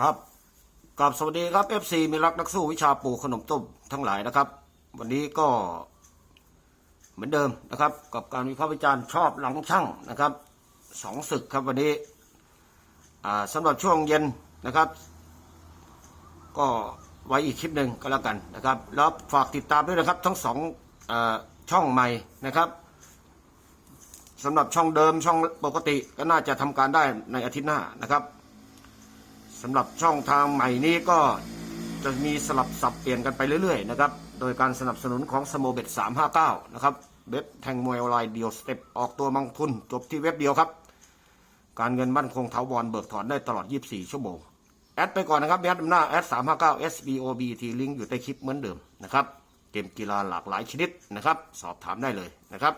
ครับกับสวัสดีครับ FC มีรักนักสู้วิชาปูขนมต้มทั้งหลายนะครับ วันนี้ก็เหมือนเดิมนะครับ กับการวิพากษ์วิจารณ์ชอบหลังช่างนะครับสองศึกครับวันนี้สำหรับช่วงเย็นนะครับ ก็ไว้อีกคลิปหนึ่งก็แล้วกันนะครับ แล้วฝากติดตามด้วยนะครับ ทั้งสองอช่องใหม่นะครับสำหรับช่องเดิมช่องปกติก็น่าจะทำการได้ในอาทิตย์หน้านะครับ สำหรับช่องทางใหม่นี้ก็จะมีสลับสับเปลี่ยนกันไปเรื่อยๆนะครับ โดยการสนับสนุนของสโมเบ็ด359 นะครับ เว็บแทงมวยออนไลน์เดียวสเต็ปออกตัวมังทุน จบที่เว็บเดียวครับ การเงินมั่นคงถาวรเบิกถอนได้ตลอด 24 ชั่วโมง แอดไปก่อนนะครับแอดหน้าแอด359 SBOBT ลิงก์อยู่ใต้คลิปเหมือนเดิมนะครับ เกมกีฬาหลากหลายชนิดนะครับ สอบถามได้เลยนะครับ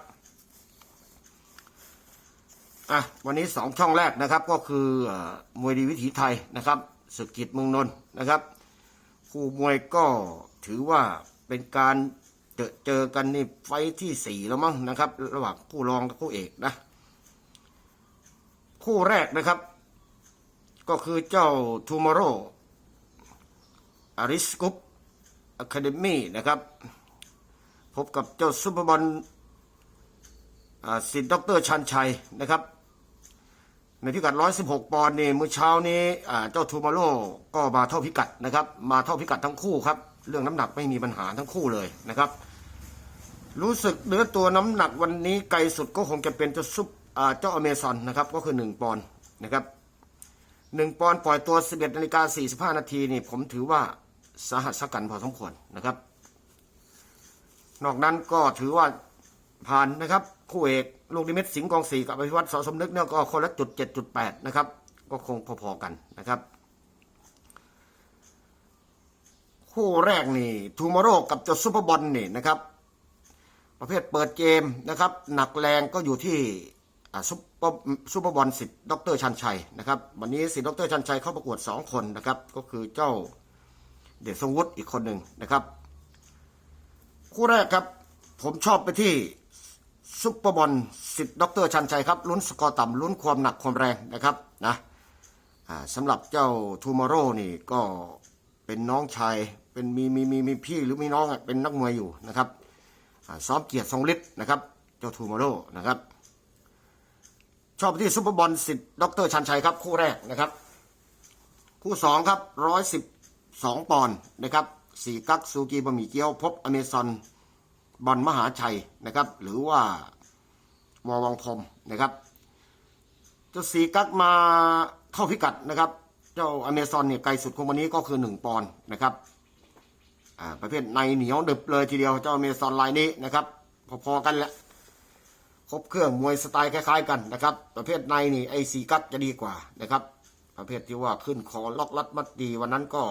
อะวันนี้สองช่องแรกนะครับก็คืออมวยดีวิถีไทยนะครับศึกกิจเมืองนนท์นะครับ คู่มวยก็ถือว่าเป็นการเจอเจอกันนี่ไฟที่สี่แล้วมั้งนะครับ ระหว่างคู่รองกับคู่เอกนะ คู่แรกนะครับ ก็คือเจ้าทูม r โรอาริสกุปอะคาเดมี่นะครับ พบกับเจ้าซุปเปอร์บอลอ่าสิทธิ์ดรชันชัยนะครับ ในพิกัด 116 ปอนด์นี่เมื่อเช้านี้เจ้าทูมาโร่ก็มาเท่าพิกัดนะครับ มาเท่าพิกัดทั้งคู่ครับ เรื่องน้ำหนักไม่มีปัญหาทั้งคู่เลยนะครับ รู้สึกเนื้อตัวน้ำหนักวันนี้ไกลสุดก็คงจะเป็นเจ้าซุปเจ้าอเมซอนนะครับก็คือ 1 ปอนด์นะครับ1ปอนด์ปล่อยตัว 11นาฬิกา45 นาทีนี่ผมถือว่าสาหัสกันพอสมควรนะครับ นอกนั้นก็ถือว่า ผ่านนะครับ คู่เอกลูกนิมิตสิงห์กองสีกับอภิวัตสอสมนึกเนี่ยก็คนละจุดเจ็ดจุดแปดนะครับ ก็คงพอๆกันนะครับ คู่แรกนี่ทูม r โรกับจ้าซุปเปอร์บอลนี่นะครับ ประเภทเปิดเกมนะครับ หนักแรงก็อยู่ที่ซุปเปอร์ซุปเปอร์บอลสิทธิ์ดรชันชัยนะครับ วันนี้สิทธิ์ดรชันชัยเข้าประกวดสองคนนะครับ ก็คือเจ้าเดชทรงวุฒิอีกคนหนึ่งนะครับ คู่แรกครับ ผมชอบไปที่ ซุปเปอร์บอลสิทธิ์ดรชันชัยครับลุ้นสกอร์ต่ำลุ้นความหนักความแรงนะครับนะสำหรับเจ้าทูม r โรนี่ก็เป็นน้องชายเป็นมีมีมีมีพี่หรือมีน้องเป็นนักมวยอยู่นะครับซ้อมเกียรติทรงฤทธิ์นะครับ เจ้าทูม r โรนะครับชอบที่ซุปเปอร์บอลสิทธิ์ดรชันชัยครับคู่แรกนะครับ คู่สองครับร้อยสิบสองปอนด์นะครับสี่กักซูกีบะหมี่เกี๊ยวพบอเมซอน บอลมหาชัยนะครับ หรือว่าวอวังพรมนะครับเจ้าสีกักมาเข้าพิกัดนะครับ เจ้าอเมซอนเนี่ยไกลสุดของวันนี้ก็คือหนึ่งปอนด์นะครับอ่าประเภทในเหนียวดึบเลยทีเดียวเจ้าอเมซอนลายนี้นะครับ พอๆกันแหละครบเครื่องมวยสไตล์คล้ายๆกันนะครับ ประเภทในนี่ไอสีกักจะดีกว่านะครับ ประเภทที่ว่าขึ้นคอล็อกลัดมัดดีวันนั้นก็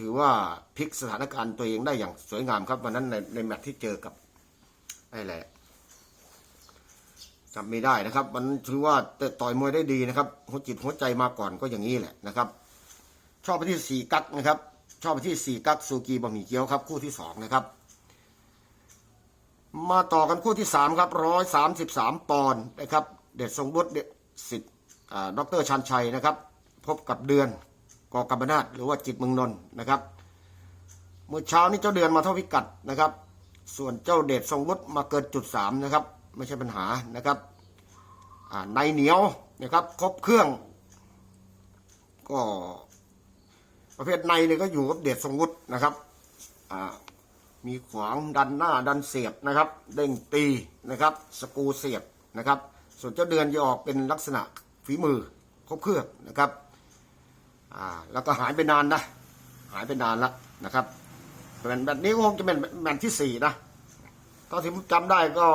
ถือว่าพลิกสถานการณ์ตัวเองได้อย่างสวยงามครับวันนั้นในในแมตช์ที่เจอกับไอ้แหละจำไม่ได้นะครับ มันถือว่าต่อยมวยได้ดีนะครับ หัวจิตหัวใจมาก่อนก็อย่างนี้แหละนะครับ ชอบไปที่สี่กักนะครับ ชอบไปที่สี่กักซูกีบะหมี่เกี๊ยวครับ คู่ที่สองนะครับ มาต่อกันคู่ที่สามครับร้อยสามสิบสามปอนด์นะครับ เด็ดทรงบุตรเด็ดสิทธิ์อ่าดรชันชัยนะครับ พบกับเดือน กอกำบนาตหรือว่าจิตเมืองนนท์นะครับ เมื่อเช้านี้เจ้าเดือนมาเท่าพิกัดนะครับ ส่วนเจ้าเดชทรงวุฒิมาเกินจุดสามนะครับ ไม่ใช่ปัญหานะครับในเหนียวนะครับครบเครื่อง ก็ประเภทในเนี่ยก็อยู่กับเดชทรงวุฒินะครับมีขวางดันหน้าดันเสียบนะครับ เด้งตีนะครับสกูเสียบนะครับ ส่วนเจ้าเดือนจะออกเป็นลักษณะฝีมือครบเครื่องนะครับ อ่า แล้วก็หายไปนานนะ หายไปนานแล้วนะครับเป็นแบบนี้คงจะเป็นแมตช์ที่สี่นะเท่าที่ผมจำได้ก็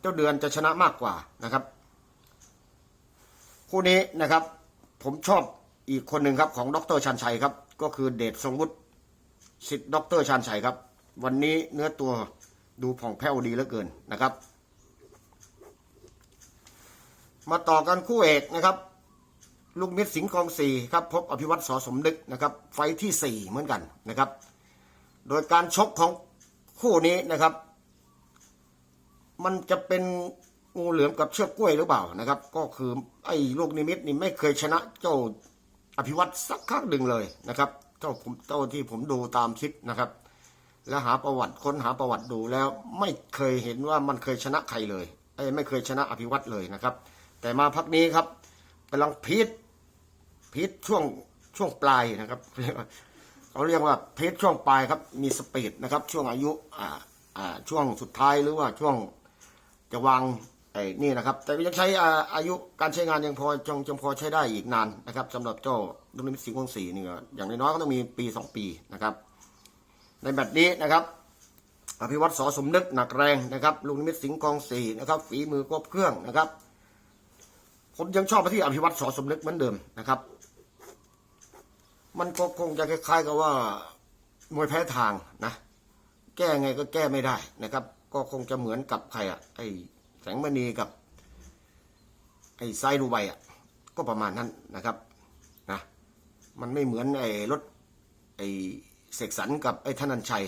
เจ้าเดือนจะชนะมากกว่านะครับ คู่นี้นะครับ ผมชอบอีกคนหนึ่งครับของดรชันชัยครับ ก็คือเดชทรงวุฒิสิทธิ์ดรชันชัยครับ วันนี้เนื้อตัวดูผ่องแผ้วดีเหลือเกินนะครับ มาต่อกันคู่เอกนะครับ ลูกมิตรสิงห์กองสี่ครับพบอภิวัตสอสมนึกนะครับ ไฟที่สี่เหมือนกันนะครับ โดยการชกของคู่นี้นะครับ มันจะเป็นงูเหลือมกับเชือกกล้วยหรือเปล่านะครับ ก็คือไอ้ลูกนิมิตนี่ไม่เคยชนะเจ้าอภิวัตสักครั้งหนึ่งเลยนะครับเท่าผมเท่าที่ผมดูตามคลิปนะครับ แล้วหาประวัติค้นหาประวัติดูแล้วไม่เคยเห็นว่ามันเคยชนะใครเลยเอ้ไม่เคยชนะอภิวัตเลยนะครับ แต่มาพักนี้ครับกำลังพีท พีทช่วงช่วงปลายนะครับเขาเรียกว่าพีทช่วงปลายครับมีสปีดนะครับ ช่วงอายุอ่าอ่าช่วงสุดท้ายหรือว่าช่วงจะวางไอ้นี่นะครับ แต่ยังใช้อาอายุการใช้งานยังพอจงจงพอใช้ได้อีกนานนะครับสำหรับเจ้าดุลมิตสิงห์วงศรีนี่ก็อย่างน้อยก็ต้องมีปีสองปีนะครับ ในแบบนี้นะครับอภิวัตสอสมนึกหนักแรงนะครับลุงนิมิตสิงห์กองสี่นะครับ ฝีมือครบเครื่องนะครับ ผมยังชอบไปที่อภิวัตสอสมนึกเหมือนเดิมนะครับ มันก็คงจะคล้าย ๆ กับว่ามวยแพ้ทางนะ แก้ไงก็แก้ไม่ได้นะครับ ก็คงจะเหมือนกับใครอะไอ้แสงมณีกับ ไอ้ไซดูไบอะก็ประมาณนั้นนะครับนะมันไม่เหมือนไอ้รถไอ้เสกสรรกับไอ้ธนันชัย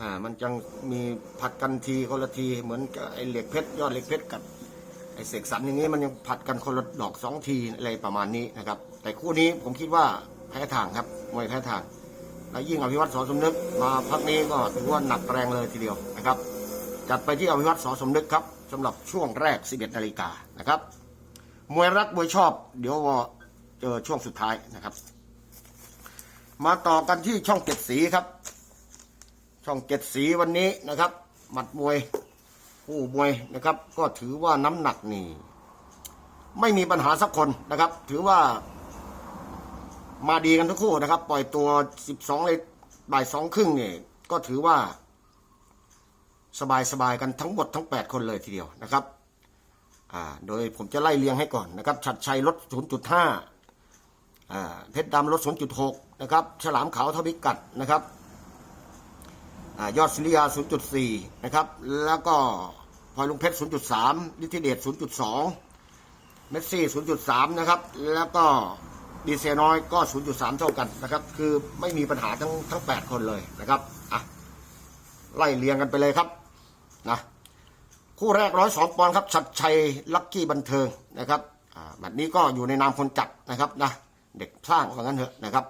อ่ามันจังมีผัดกันทีคนละทีเหมือนกับไอ้เหล็กเพชรยอดเหล็กเพชรกับไอ้เสกสรรอย่างนี้มันยังผัดกันคนละดอกสองทีอะไรประมาณนี้นะครับ แต่คู่นี้ผมคิดว่า พ้ทางครับมวยแพ้ทาง และยิ่งอภิวัตสอสมนึกมาพักนี้ก็ถือว่าหนักแรงเลยทีเดียวนะครับ จัดไปที่อภิวัตสอสมนึกครับสำหรับช่วงแรก 11นาฬิกานะครับมวยรักมวยชอบ เดี๋ยวว่าเจอช่วงสุดท้ายนะครับ มาต่อกันที่ช่องเจ็ดสีครับ ช่องเจ็ดสีวันนี้นะครับ หมัดมวยผู้มวยนะครับ ก็ถือว่าน้ำหนักนี่ไม่มีปัญหาสักคนนะครับ ถือว่า มาดีกันทั้งคู่นะครับ ปล่อยตัวสิบสองเลยบ่ายสองครึ่งเนี่ยก็ถือว่า สบายสบายกันทั้งหมดทั้งแปดคนเลยทีเดียวนะครับอ่าโดยผมจะไล่เรียงให้ก่อนนะครับ ชัดชัยลด0.5อ่าเพชรดำลด0.6นะครับ ฉลามขาวเทวิกัดนะครับอ่ายอดศิริยา 0.4 นะครับ แล้วก็พลอยลุงเพชร 0.3 ลิทิเดช 0.2 เมสซี่ 0.3 นะครับ แล้วก็ ดีเซลน้อยก็ 0.3 เท่ากันนะครับ คือไม่มีปัญหาทั้งทั้ง 8 คนเลยนะครับอะไล่เรียงกันไปเลยครับนะคู่แรกร้อยสองปอนครับชัดชัยลักกี้บันเทิงนะครับอ่าแบบนี้ก็อยู่ในนามคนจัดนะครับนะเด็กสร้างว่างั้นเถอะนะครับ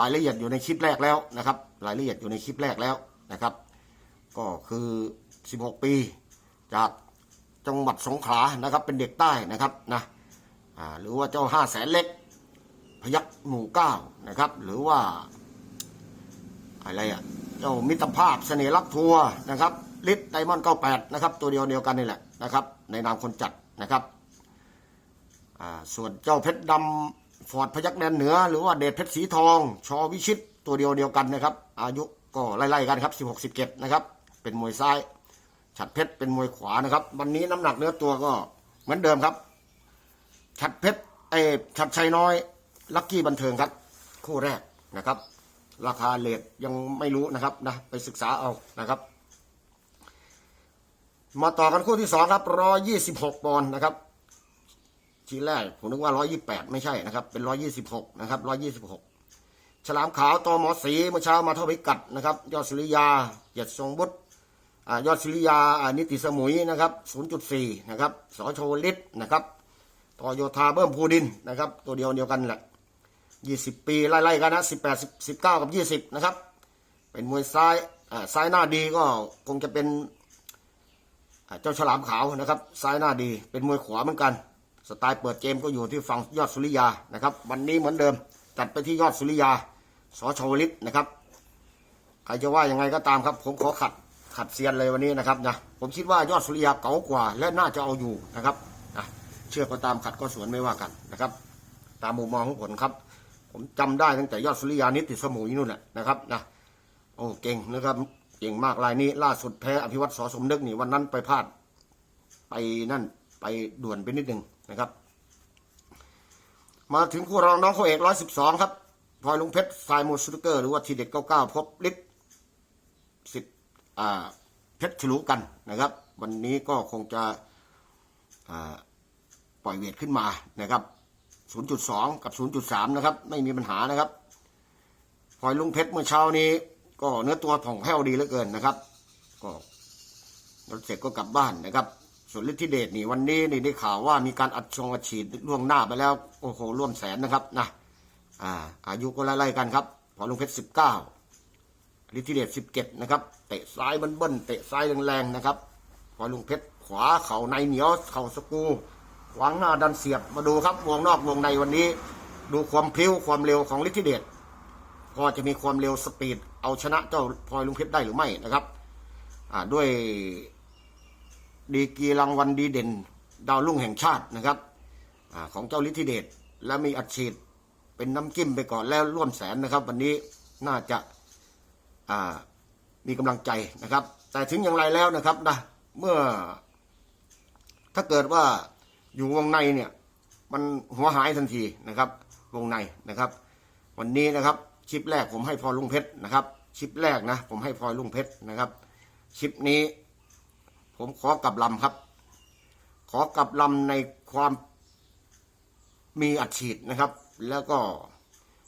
รายละเอียดอยู่ในคลิปแรกแล้วนะครับ รายละเอียดอยู่ในคลิปแรกแล้วนะครับ ก็คือ 16 ปี จากจังหวัดสงขลานะครับเป็นเด็กใต้นะครับนะอ่าหรือว่าเจ้าห้าแสนเล็ก พยักหมู่เก้านะครับ หรือว่า อะไรอะเจ้ามิตรภาพเสน่ห์รักทัวร์นะครับลิทไดมอนด์เก้าแปดนะครับ ตัวเดียวเดียวกันนี่แหละนะครับ ในนามคนจัดนะครับอ่าส่วนเจ้าเพชรดำฟอร์ดพยักแดนเหนือ หรือว่าเดชเพชรสีทอง ชอวิชิต ตัวเดียวเดียวกันนะครับ อายุก็ไล่ๆกันครับสิบหกสิบเจ็ดนะครับ เป็นมวยซ้าย ฉัดเพชรเป็นมวยขวานะครับ วันนี้น้ำหนักเนื้อตัวก็เหมือนเดิมครับ ฉัดเพชรไอ้ฉัดชัยน้อย ลักกี้บันเทิงครับ คู่แรกนะครับ ราคาเลทยังไม่รู้นะครับนะไปศึกษาเอานะครับ มาต่อกันคู่ที่สองครับร้อยี่สิบหกปอนด์นะครับ ทีแรกผมนึกว่าร้อยี่แปดไม่ใช่นะครับ เป็นร้อยี่สิบหกนะครับร้อยี่สิบหกฉลามขาวตอหมอสีเมื่อเช้ามาเท่าพิกัดนะครับ ยอดสุริยาเหยียดทรงบุตรยอดสุริยานิติสมุยนะครับศูนย์จุดสี่นะครับสอโชลิตนะครับต่อโยธาเบิ้มภูดินนะครับ ตัวเดียวเดียวกันแหละ ยี่สิบปีไล่ๆกันนะสิบแปดสิบสิบเก้ากับยี่สิบนะครับ เป็นมวยซ้ายอ่าซ้ายหน้าดีก็คงจะเป็นเจ้าฉลามขาวนะครับ ซ้ายหน้าดีเป็นมวยขวาเหมือนกัน สไตล์เปิดเกมก็อยู่ที่ฝั่งยอดสุริยานะครับ วันนี้เหมือนเดิมจัดไปที่ยอดสุริยาสอชวลิตนะครับใครจะว่ายังไงก็ตามครับผมขอขัดขัดเซียนเลยวันนี้นะครับนะผมคิดว่ายอดสุริยาเก๋ากว่า และน่าจะเอาอยู่นะครับนะเชื่อก็ตามขัดก็สวนไม่ว่ากันนะครับ ตามมุมมองของผมครับ ผมจำได้ตั้งแต่ยอดสุริยานิติสมุยนู่นแหละนะครับนะโอ้เก่งนะครับเก่งมากรายนี้ ล่าสุดแพ้อภิวัตสอสมนึกนี่วันนั้นไปพลาด ไปนั่นไปด่วนไปนิดหนึ่งนะครับ มาถึงคู่รองน้องเขาเอกร้อยสิบสองครับพลอยลุงเพชรสายมูสตูเกอร์หรือว่าทีเด็ดเก้าเก้าพบลิศสิทธิ์อ่าเพชรฉลูกันนะครับ วันนี้ก็คงจะอ่าปล่อยเวทขึ้นมานะครับ 0.2 กับ 0.3 นะครับ ไม่มีปัญหานะครับพอยลุงเพชรเมื่อเช้านี้ ก็เนื้อตัวผ่องแผ้วดีเหลือเกินนะครับก็รถเสร็จก็กลับบ้านนะครับ ส่วนฤทธิเดชนี่วันนี้นี่ได้ข่าวว่ามีการอัดชงอัดฉีดล่วงหน้าไปแล้วโอ้โหร่วมแสนนะครับนะอ่าอายุก็ไล่ๆกันครับพอลุงเพชรสิบเก้าฤทธิเดชสิบเจ็ดนะครับเตะซ้ายเบิ้ลๆเตะซ้ายแรงๆนะครับพอลุงเพชรขวาเข่าในเหนียวเข่าสกู ขวางหน้าดันเสียบมาดูครับวงนอกวงในวันนี้ ดูความพลิ้วความเร็วของฤทธิเดชพอจะมีความเร็วสปีด เอาชนะเจ้าพลอยลุงเพชรได้หรือไม่นะครับอ่าด้วยดีกีรางวัลดีเด่น ดาวรุ่งแห่งชาตินะครับอาของเจ้าฤทธิเดชและมีอัดฉีดเป็นน้ำจิ้มไปก่อนแล้วร่วมแสนนะครับ วันนี้น่าจะอ่ามีกำลังใจนะครับ แต่ถึงอย่างไรแล้วนะครับนะเมื่อถ้าเกิดว่า อยู่วงในเนี่ย มันหัวหายทันทีนะครับ วงในนะครับ วันนี้นะครับชิปแรกผมให้พลอยลุงเพชรนะครับ ชิปแรกนะผมให้พลอยลุงเพชรนะครับ ชิปนี้ ผมขอกลับลำครับ ขอกลับลำในความมีอัดฉีดนะครับ แล้วก็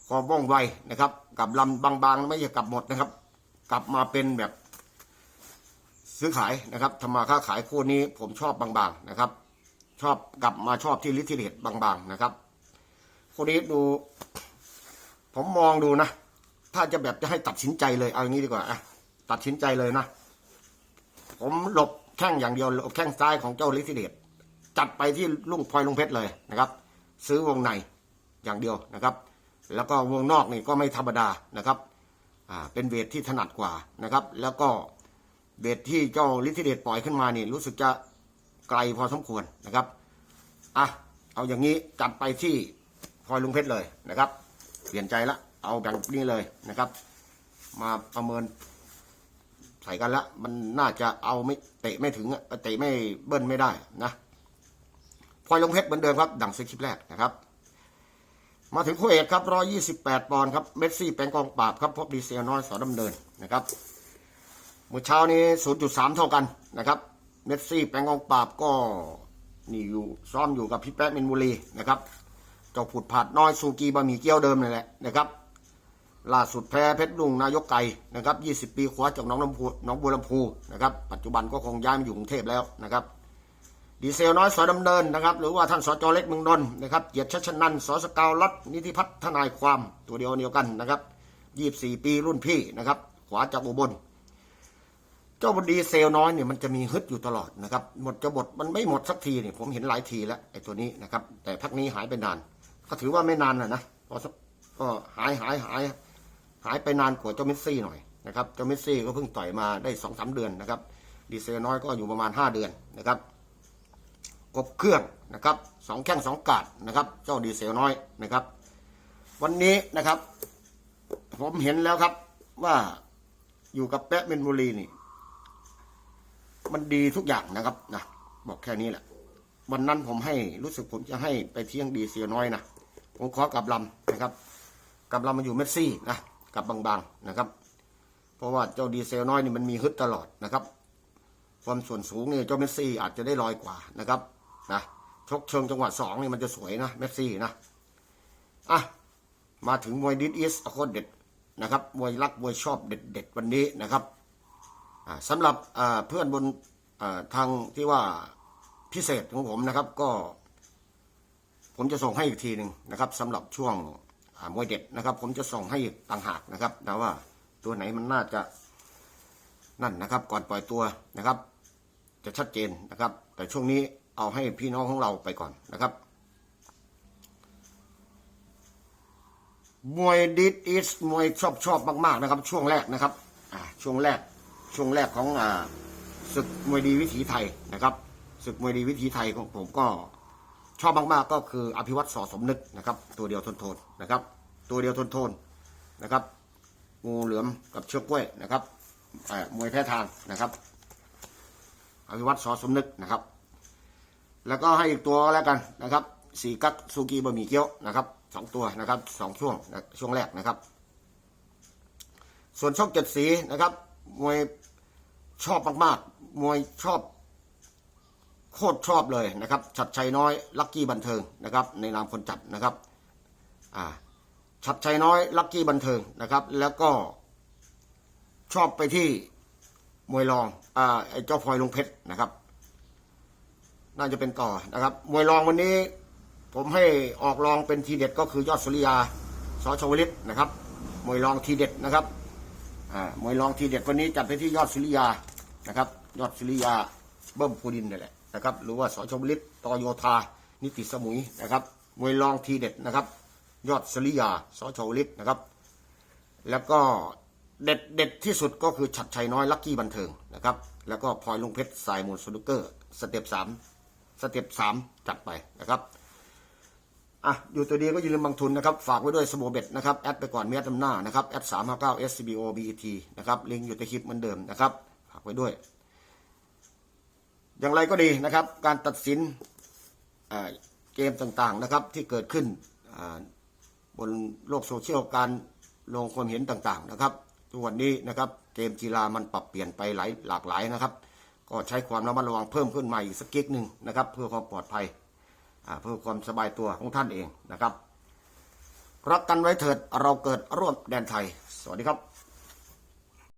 ความว่องไวนะครับกลับลำบางๆ ไม่ใช่กลับหมดนะครับ กลับมาเป็นแบบซื้อขายนะครับทำมาค้าขายคู่นี้ผมชอบบางๆนะครับ ชอบกลับมาชอบที่ลิทิเดตบางๆนะครับคู่นี้ดู ผมมองดูนะ ถ้าจะแบบจะให้ตัดสินใจเลยเอาอย่างนี้ดีกว่าอะตัดสินใจเลยนะ ผมหลบแข้งอย่างเดียวหลบแข้งซ้ายของเจ้าลิทิเดชจัดไปที่ลุงพลอยลุงเพชรเลยนะครับ ซื้อวงในอย่างเดียวนะครับ แล้วก็วงนอกนี่ก็ไม่ธรรมดานะครับอ่าเป็นเวทที่ถนัดกว่านะครับ แล้วก็เวทที่เจ้าลิทิเดชปล่อยขึ้นมานี่รู้สึกจะ ไกลพอสมควรนะครับอะเอาอย่างนี้จัดไปที่พลอยลุงเพชรเลยนะครับ เปลี่ยนใจละเอาแบบนี้เลยนะครับ มาประเมินใส่กันละมันน่าจะเอาไม่เตะไม่ถึงอะเตะไม่เบิ้ลไม่ได้นะพลอยลุงเพชรเหมือนเดิมครับ ดังสคริปต์แรกนะครับ มาถึงคู่เอกครับร้อยี่สิบแปดปอนด์ครับเมสซี่แปลงกองปราบครับพบดีเซลน้อยสอดำเนินนะครับเมื่อเช้านี้ศูนย์จุดสามเท่ากันนะครับ เมสซี่แปงกองปราบก็นี่อยู่ซ้อมอยู่กับพี่แป๊ะเมนบุรีนะครับเจ้าผุดผาดน้อยซูกีบะหมี่เกี๊ยวเดิมนี่แหละนะครับล่าสุดแพ้เพชรลุงนายกไก่นะครับ20 ปีขวาจากน้องลำพูน้องบัวลำพูนะครับปัจจุบันก็คงย้ายมาอยู่กรุงเทพแล้วนะครับดีเซลน้อยสอดำเนินนะครับ หรือว่าท่านสจเล็กเมืองนนท์นะครับเกียรติชัชนันท์สสกาวรัตน์นิติพัฒน์ทนายความตัวเดียวเดียวกันนะครับ 24 ปีรุ่นพี่นะครับ ขวาจากอุบล เจ้าบดีเซลน้อยเนี่ยมันจะมีฮึดอยู่ตลอดนะครับหมดจะบทมันไม่หมดสักทีเนี่ยผมเห็นหลายทีแล้วไอ้ตัวนี้นะครับ แต่พักนี้หายไปนาน ก็ถือว่าไม่นานนะนะพอสักก็หายหายหายหายไปนานกว่าเจ้าเมสซี่หน่อยนะครับเจ้าเมสซี่ก็เพิ่งต่อยมาได้สองสาเดือนนะครับ ดีเซลน้อยก็อยู่ประมาณห้าเดือนนะครับกบเครื่องนะครับสองแข้งสองกาดนะครับ เจ้าดีเซลน้อยนะครับ วันนี้นะครับ ผมเห็นแล้วครับว่าอยู่กับแป๊ะเมนบุรีนี่ มันดีทุกอย่างนะครับนะบอกแค่นี้แหละ วันนั้นผมให้รู้สึกผมจะให้ไปเที่ยงดีเซลน้อยนะผมขอกลับลำนะครับกับเรามาอยู่เมสซี่นะกับบางๆนะครับ เพราะว่าเจ้าดีเซลน้อยนี่มันมีฮึดตลอดนะครับ ความส่วนสูงเนี่ยเจ้าเมสซี่อาจจะได้ลอยกว่านะครับนะชกเชิงจังหวะสองนี่มันจะสวยนะเมสซี่นะอะมาถึงมวยดิสอีสโคตรเด็ดนะครับมวยรักมวยชอบเด็ดเด็ดๆวันนี้นะครับ สำหรับเพื่อนบนทางที่ว่าพิเศษของผมนะครับก็ ผมจะส่งให้อีกทีหนึ่งนะครับสำหรับช่วงมวยเด็ดนะครับ ผมจะส่งให้ต่างหากนะครับนะว่าตัวไหนมันน่าจะนั่นนะครับ ก่อนปล่อยตัวนะครับ จะชัดเจนนะครับ แต่ช่วงนี้เอาให้พี่น้องของเราไปก่อนนะครับมวยดิสอีสมวยชอบชอบมาก ๆ นะครับ ช่วงแรกนะครับช่วงแรก ช่วงแรกของอ่าศึกมวยดีวิถีไทยนะครับศึกมวยดีวิถีไทยของผมก็ชอบมากๆก็คืออภิวัตสอสมนึกนะครับ ตัวเดียวทนทนนะครับ ตัวเดียวทนทนนะครับ งูเหลือมกับเชือกกล้วยนะครับมวยแพ้ทางนะครับ อภิวัตสอสมนึกนะครับ แล้วก็ให้อีกตัวแล้วกันนะครับสีกักซูกีบะหมี่เกี๊ยวนะครับสองตัวนะครับสองช่วงช่วงแรกนะครับ ส่วนช่องเจ็ดสีนะครับ มวยชอบมากๆ มวยชอบ โคตรชอบเลยนะครับ ชัดชัยน้อย ลักกี้บันเทิงนะครับ ในนามคนจัดนะครับ อ่า ชัดชัยน้อย ลักกี้บันเทิงนะครับ แล้วก็ชอบไปที่มวยรอง อ่า ไอ้เจ้าพลอยลงเพชรนะครับ น่าจะเป็นต่อนะครับ มวยรองวันนี้ ผมให้ออกรองเป็นทีเด็ดก็คือยอดสุริยาสอชวลิตนะครับ มวยรองทีเด็ดนะครับ อ่ามวยรองทีเด็ดวันนี้จัดไปที่ยอดสุริยานะครับ ยอดสุริยาเบิ้มภูดินนี่แหละนะครับ หรือว่าสอชวลิตตโยธานิติสมุยนะครับมวยรองทีเด็ดนะครับ ยอดสุริยาสอชวลิตนะครับ แล้วก็เด็ดเด็ดที่สุดก็คือฉัดชัยน้อยลักกี้บันเทิงนะครับ แล้วก็พลอยลุงเพชรสายมูลสนุกเกอร์ สเต็ปสามสเต็ปสามจัดไปนะครับ อะอยู่ตัวดีก็อย่าลืมบางทุนนะครับ ฝากไว้ด้วยสโมเบ็ดนะครับ แอดไปก่อนเมียตำหน้านะครับ แอดสามห้าเก้า SCBO BET นะครับ ลิงก์อยู่ในคลิปเหมือนเดิมนะครับ ฝากไว้ด้วย อย่างไรก็ดีนะครับ การตัดสินเกมต่างๆนะครับ ที่เกิดขึ้นบนโลกโซเชียลการลงความเห็นต่างๆนะครับทุกวันนี้นะครับ เกมกีฬามันปรับเปลี่ยนไปหลายหลากหลายนะครับ ก็ใช้ความระมัดระวังเพิ่มขึ้นมาอีกสักกิ๊กหนึ่งนะครับ เพื่อความปลอดภัย เพื่อความสบายตัวของท่านเองนะครับ รักกันไว้เถิดเราเกิดร่วมแดนไทย สวัสดีครับ